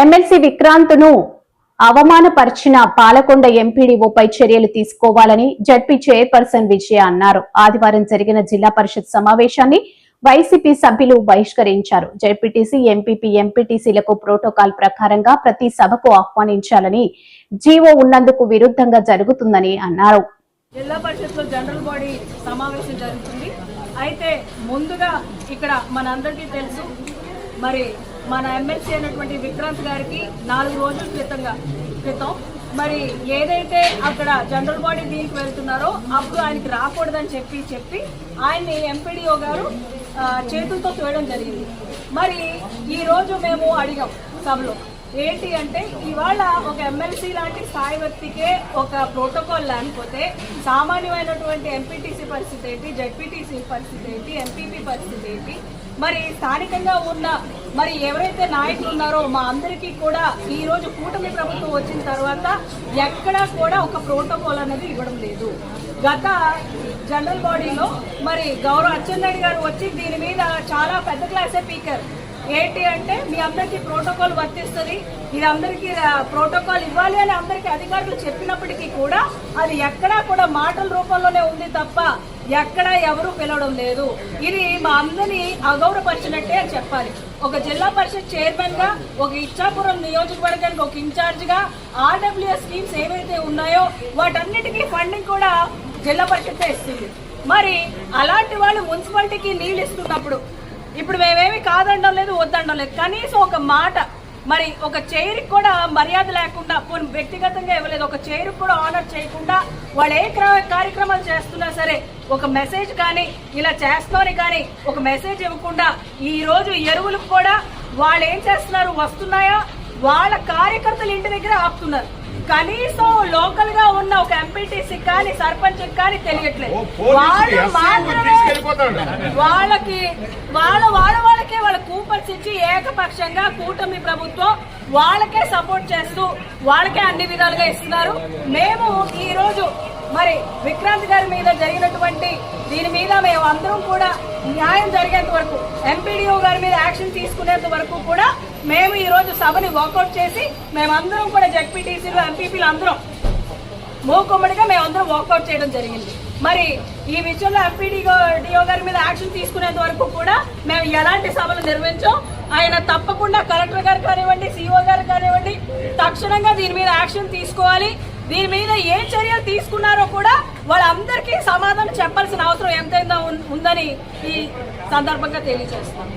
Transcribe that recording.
MLC విక్రాంత్ను అవమానపరిచిన Palakonda ఎంపీడీఓపై చర్యలు తీసుకోవాలని ZP chairperson విజయ అన్నారు. ఆదివారం జరిగిన జిల్లా పరిషత్ సమావేశాన్ని వైసీపీ సభ్యులు బహిష్కరించారు. జడ్పీటీసీ ఎంపీపీ ఎంపీటీసీలకు ప్రోటోకాల్ ప్రకారంగా ప్రతి సభకు ఆహ్వానించాలని జీవో ఉన్నందుకు విరుద్ధంగా జరుగుతుందని అన్నారు. జిల్లా పరిషత్లో జనరల్ బాడీ సమావేశం జరుగుతుంది. అయితే ముందుగా ఇక్కడ మనందరికీ తెలుసు మరి మన ఎమ్మెల్సీ అయినటువంటి విక్రాంత్ గారికి నాలుగు రోజుల క్రితంగా క్రితం. మరి ఏదైతే అక్కడ జనరల్ బాడీ దీనికి వెళ్తున్నారో అప్పుడు ఆయనకి రాకూడదని చెప్పి చెప్పి ఆయన్ని ఎంపీడీఓ గారు చేతులతో చూడడం జరిగింది. మరి ఈరోజు మేము అడిగాం సభలో ఏంటి అంటే ఇవాళ ఒక ఎమ్మెల్సీ లాంటి స్థాయి వ్యక్తికే ఒక ప్రోటోకాల్ లేకపోతే సామాన్యమైనటువంటి ఎంపీటీసీ పరిస్థితి ఏంటి జడ్పీటీసీ పరిస్థితి ఏంటి ఎంపీపీ పరిస్థితి ఏంటి మరి స్థానికంగా ఉన్న మరి ఎవరైతే నాయకులు ఉన్నారో మా అందరికీ కూడా ఈ రోజు కూటమి ప్రభుత్వం వచ్చిన తర్వాత ఎక్కడా కూడా ఒక ప్రోటోకాల్ అనేది ఇవ్వడం లేదు. గత జనరల్ బాడీలో మరి గౌరవ అచ్చెన్నాయుడు గారు వచ్చి దీని మీద చాలా పెద్ద క్లాసే పీకర్. ఏంటి అంటే మీ అందరికీ ప్రోటోకాల్ వర్తిస్తుంది ఇది అందరికీ ప్రోటోకాల్ ఇవ్వాలి అని అందరికీ అధికారులు చెప్పినప్పటికీ కూడా అది ఎక్కడా కూడా మాటల రూపంలోనే ఉంది తప్ప ఎక్కడా ఎవరు పిలవడం లేదు. ఇది మా అందరినీ అగౌరవపరిచినట్టే అని చెప్పాలి. ఒక జిల్లా పరిషత్ చైర్మన్గా ఒక ఇచ్చాపురం నియోజకవర్గానికి ఒక ఇన్ఛార్జ్గా ఆర్డబ్ల్యూఎస్ స్కీమ్స్ ఏవైతే ఉన్నాయో వాటన్నిటికీ ఫండింగ్ కూడా జిల్లా పరిషత్ ఇస్తుంది. మరి అలాంటి వాళ్ళు మున్సిపాలిటీకి నీళ్ళు ఇస్తున్నప్పుడు ఇప్పుడు మేమేమి కాదండం లేదు వద్దండం లేదు. కనీసం ఒక మాట మరి ఒక చైర్కి కూడా మర్యాద లేకుండా వ్యక్తిగతంగా ఇవ్వలేదు ఒక చైర్కి కూడా ఆనర్ చేయకుండా వాళ్ళు ఏ క్ర- కార్యక్రమాలు చేస్తున్నా సరే ఒక మెసేజ్ కానీ ఇలా చేస్తామని కానీ ఒక మెసేజ్ ఇవ్వకుండా ఈ రోజు ఎరువులకు కూడా వాళ్ళు ఏం చేస్తున్నారు వస్తున్నాయా? వాళ్ళ కార్యకర్తలు ఇంటి దగ్గర ఆపుతున్నారు. కనీసం లోకల్గా ఉన్న ఒక ఎంపీటీసీ కానీ సర్పంచ్ కానీ తెలియట్లేదు. వాళ్ళు మాత్రమే వాళ్ళకి వాళ్ళ వాళ్ళ వాళ్ళకే వాళ్ళ కూపన్స్ ఇచ్చి ఏకపక్షంగా కూటమి ప్రభుత్వం వాళ్ళకే సపోర్ట్ చేస్తూ వాళ్ళకే అన్ని విధాలుగా ఇస్తున్నారు. మేము ఈ రోజు మరి విక్రాంత్ గారి మీద జరిగినటువంటి దీని మీద మేము అందరం కూడా న్యాయం జరిగేంత వరకు ఎంపీడీఓ గారి మీద యాక్షన్ తీసుకునేంత వరకు కూడా మేము ఈ రోజు సభని వర్కౌట్ చేసి మేమందరం కూడా జడ్పీటీసీలు ఎంపీపీలు అందరం మూకుమ్మడిగా మేమందరం వాకౌట్ చేయడం జరిగింది. మరి ఈ విషయంలో ఎంపీడీ డిఓ గారి మీద యాక్షన్ తీసుకునేంత వరకు కూడా మేము ఎలాంటి సభలు నిర్వహించాం ఆయన తప్పకుండా కలెక్టర్ గారు కానివ్వండి సిఓ గారు కానివ్వండి తక్షణంగా దీని మీద యాక్షన్ తీసుకోవాలి. దీని మీద ఏ చర్యలు తీసుకున్నారో కూడా వాళ్ళందరికీ సమాధానం చెప్పాల్సిన అవసరం ఎంతైనా ఉందని ఈ సందర్భంగా తెలియజేస్తాం